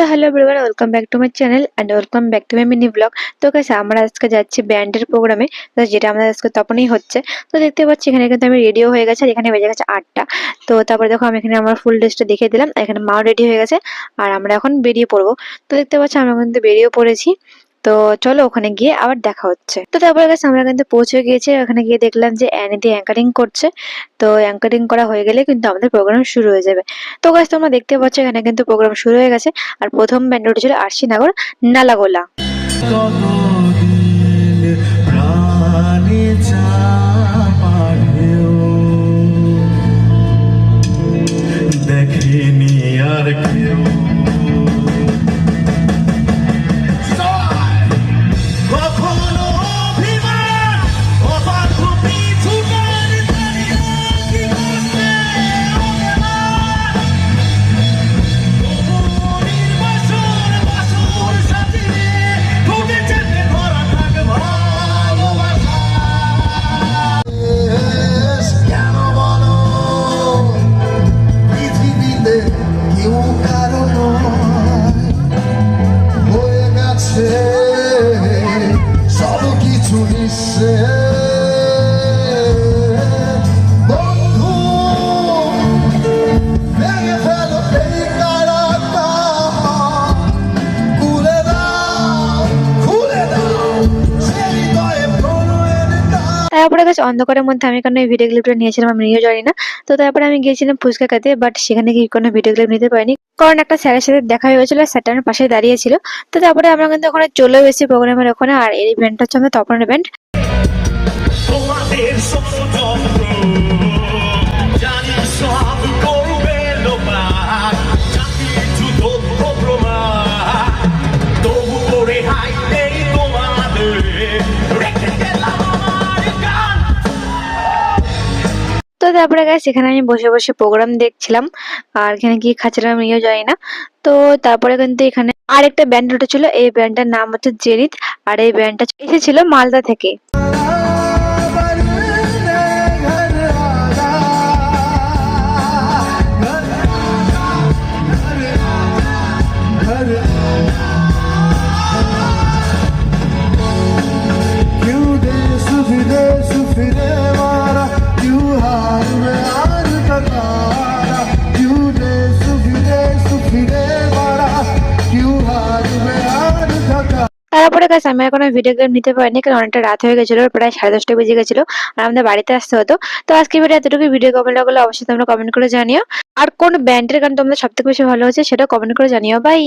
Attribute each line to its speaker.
Speaker 1: So hello everyone welcome back to my channel and welcome back to my mini blog তো কাছে আমরা আজকে যাচ্ছি ব্যান্ডের প্রোগ্রামে তো যেটা আমাদের আজকে তখনই হচ্ছে। তো দেখতে পাচ্ছি এখানে কিন্তু আমি রেডিও হয়ে গেছে, আর এখানে বেজে গেছে আটটা। তো তারপরে দেখো আমি এখানে আমার ফুল ড্রেসটা দেখিয়ে দিলাম। এখানে মাও রেডি হয়ে গেছে। আর আমরা এখন বেরিয়ে পড়ব। তো দেখতে পাচ্ছি, আমরা কিন্তু বেরিয়ে পড়েছি। তো চলো ওখানে গিয়ে আবার দেখা হচ্ছে। তো তারপরে গেছে আমরা কিন্তু পৌঁছে গিয়েছি ওখানে গিয়ে দেখলাম যে অ্যানিদি অ্যাঙ্কারিং করছে। তো অ্যাঙ্কারিং করা হয়ে গেলে কিন্তু আমাদের প্রোগ্রাম শুরু হয়ে যাবে। তো গাছ তোমরা দেখতে পাচ্ছ এখানে কিন্তু প্রোগ্রাম শুরু হয়ে গেছে, আর প্রথম ব্যান্ড ছিল আরশিনগর নালাগোলা।
Speaker 2: E o cara
Speaker 1: তারপরে গেছে অন্ধকারের মধ্যে আমি কোনো ভিডিও ক্লিপটা নিয়েছিলাম আমি নিজেও জানি না তো তারপরে আমি গিয়েছিলাম ফুচকা খেতে বাট সেখানে গিয়ে কোনো ভিডিও ক্লিপ নিতে পারিনি। কারণ একটা স্যারের সাথে দেখা হয়ে গেছিল স্যারটা আমার পাশে দাঁড়িয়েছিল তো তারপরে আমরা কিন্তু ওখানে চলে এসেছি প্রোগ্রামের ওখানে, আর এই ইভেন্টটা হচ্ছে আমাদের তপন ইভেন্ট তারপরে গেছে সেখানে আমি বসে বসে প্রোগ্রাম দেখছিলাম। আর এখানে কি খাচ্ছিলাম আমিও যাই না তো তারপরে কিন্তু এখানে আরেকটা ব্যান্ড উঠেছিল। এই ব্যান্ডটার নাম হচ্ছে জেনিত। আর এই ব্যান্ডটা এসেছিল মালদা থেকে। গাছ আমি এখন ভিডিও গেম নিতে পারিনি, কারণ অনেকটা রাত হয়ে গেছিল, প্রায় সাড়ে দশটা বেজে গেছিল, আর আমাদের বাড়িতে আসতে হতো। তো আজকে ভিডিও এতটুকু ভিডিও কমেন্ট লাগলে অবশ্যই তোমরা কমেন্ট করে জানিও। আর কোন ব্যান্ডের গান তোমাদের সব থেকে বেশি ভালো হচ্ছে সেটা কমেন্ট করে জানিও। বাই